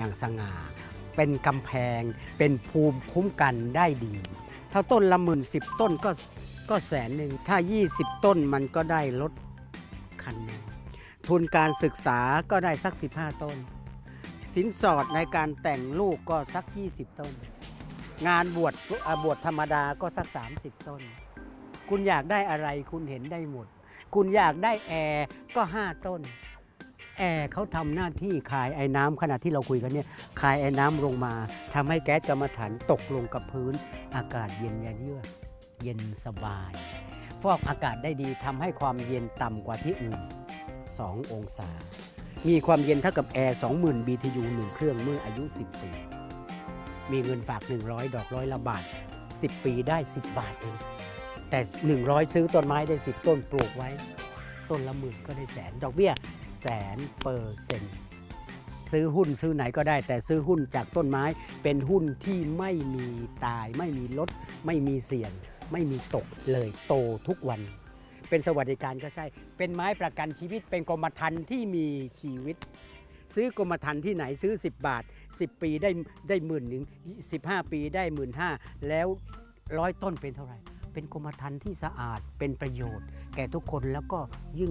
อย่างสง่า เป็นกำแพง เป็นภูมิคุ้มกันได้ดี ถ้าต้นละหมื่นสิบต้นก็ก็แสนหนึ่ง ถ้า 20 ต้นมันก็ได้รถคันหนึงทุนการศึกษาก็ได้สัก 15 ต้น สินสอดในการแต่งลูกก็สัก 20 ต้น งานบวชบวชธรรมดาก็สัก 30 ต้น คุณอยากได้อะไรคุณเห็นได้หมด คุณอยากได้แอร์ก็ 5 ต้น แอร์เขาทำหน้าที่คายไอ้น้ำขณะที่เราคุยกันเนี่ยคายไอ้น้ำลงมาทำให้แก๊สกรรมฐานตกลงกับพื้น อากาศเย็นยเยือกเย็นสบาย ฟอกอากาศได้ดีทำให้ความเย็นต่ำกว่าที่อื่น 2 องศา มีความเย็นเท่ากับแอร์ 20,000 BTU หนึ่งเครื่องเมื่ออายุ 10 ปี มีเงินฝาก 100 ดอกร้อยละบาท 10 ปีได้ 10 บาทเองแต่ 100 ซื้อต้นไม้ได้ 10 ต้นปลูกไว้ ต้นละหมื่นก็ได้แสน ดอกเบี้ย แสนเปอร์เซ็นต์ซื้อหุ้นซื้อไหนก็ได้ แต่ซื้อหุ้นจากต้นไม้เป็นหุ้นที่ไม่มีตาย ไม่มีลด ไม่มีเสี่ยง ไม่มีตกเลยโตทุกวัน เป็นสวัสดิการก็ใช่ เป็นไม้ประกันชีวิตเป็นกรมธรรม์ที่มีชีวิต ซื้อกรมธรรม์ที่ไหนซื้อ 10 บาท 10 ปีได้ได้หมื่นหนึ่ง15ปีได้หมื่นห้าแล้วร้อยต้นเป็นเท่าไหร่ เป็นกรมธรรม์ที่สะอาดเป็นประโยชน์ แก่ทุกคนแล้วก็ยิ่ง